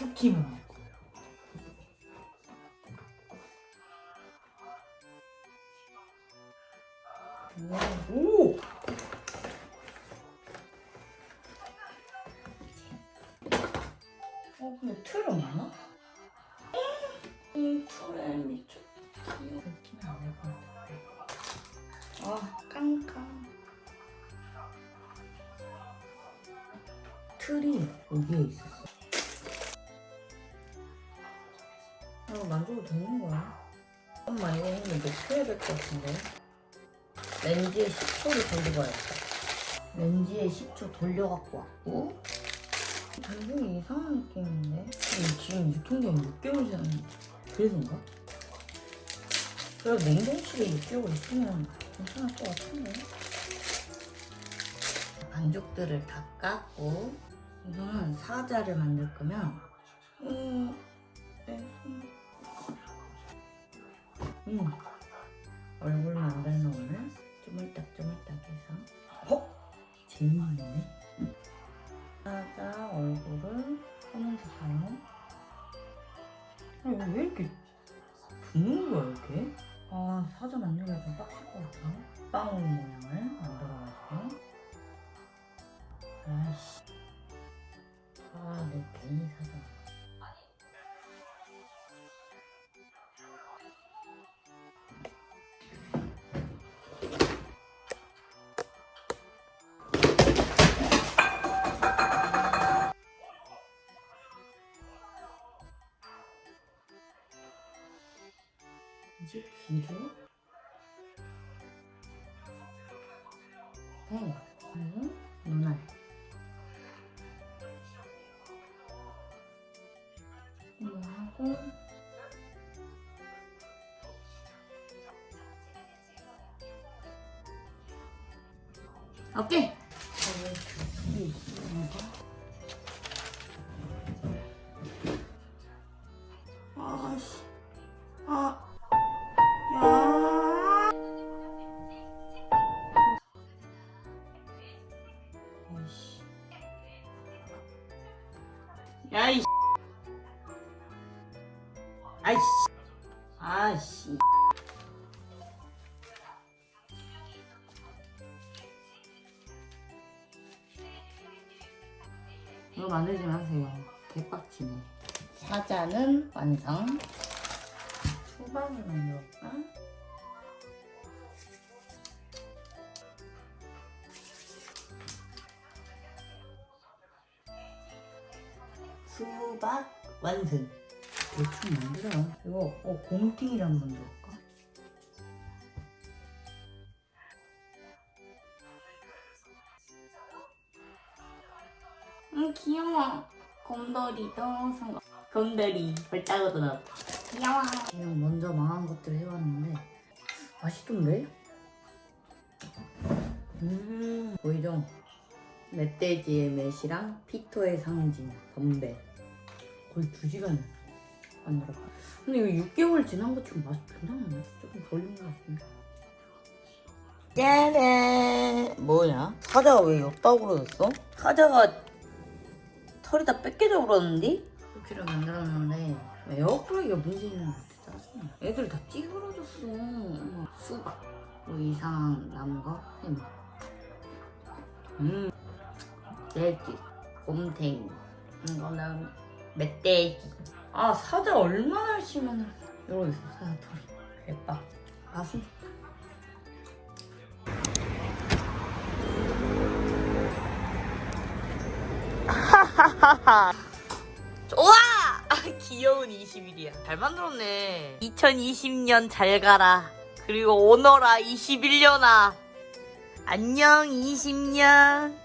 쿠키만 먹고. 오! 어, 근데 틀은 많아? 음, 틀에 미쳐. 느낌이 것 같은데. 아, 깡깡. 틀이 여기에 있었어. 이거 만져도 되는 거야? 잠깐만, 이거 한번 높여야 될 것 같은데. 렌즈에 10초를 돌리고 와야겠다. 렌즈에 10초 돌려갖고 왔고. 단순히 이상한 느낌인데? 지금 유통기한 6개월 지났는데. 그래서인가? 그래도 냉동실에 6개월 있으면 괜찮을 것 같은데? 반죽들을 다 깎고 이거는 사자를 만들 거면 음, 네, 음. 음. 얼굴 만드는 오늘 쪼물딱쪼물딱 해서 어? 재밌는데? 사자 얼굴을 하면서 아, 이거 왜 이렇게 붓는 거야 이렇게? 아 사자 만들기가 좀 빡셀 것 같아 빵 모양을 이제 귀를 배 그리고 눈알 이거 하고 오케이 야이. 아이씨. 아이씨. 이거 만들지 마세요. 개빡치네. 사자는 완성. 수박을 만들었다. 수박 완성. 대충 만들어. 이거 어, 곰탱이를 한번 넣을까? 응 귀여워. 곰돌이도 상관. 곰돌이 벌따고도 나왔다. 귀여워. 그냥 먼저 망한 것들 해왔는데 맛있던데? 음 보이죠? 멧돼지의 맷이랑 피토의 상징 덤벨 거의 2시간 만들었다 근데 이거 6개월 지난 것 치고 맛이 괜찮네 조금 걸린 것 같은데 짜란 뭐냐? 사자가 왜 옆다구로 됐어? 사자가 털이 다 뺏겨져 버렸는데? 쿠키를 만들었는데 에어프라이기가 문제는 짜증나 애들 다 찌그러졌어 수박 뭐 이상한 햄. 음 돼지 곰탱이 이거는 멧돼지 아 사자 얼마나 심으면 이러고 있어 사자 털이 대박 맛은 좋다 좋아! 귀여운 20일이야. 잘 만들었네. 2020년 잘 가라. 그리고 오너라 21년아. 안녕 20년.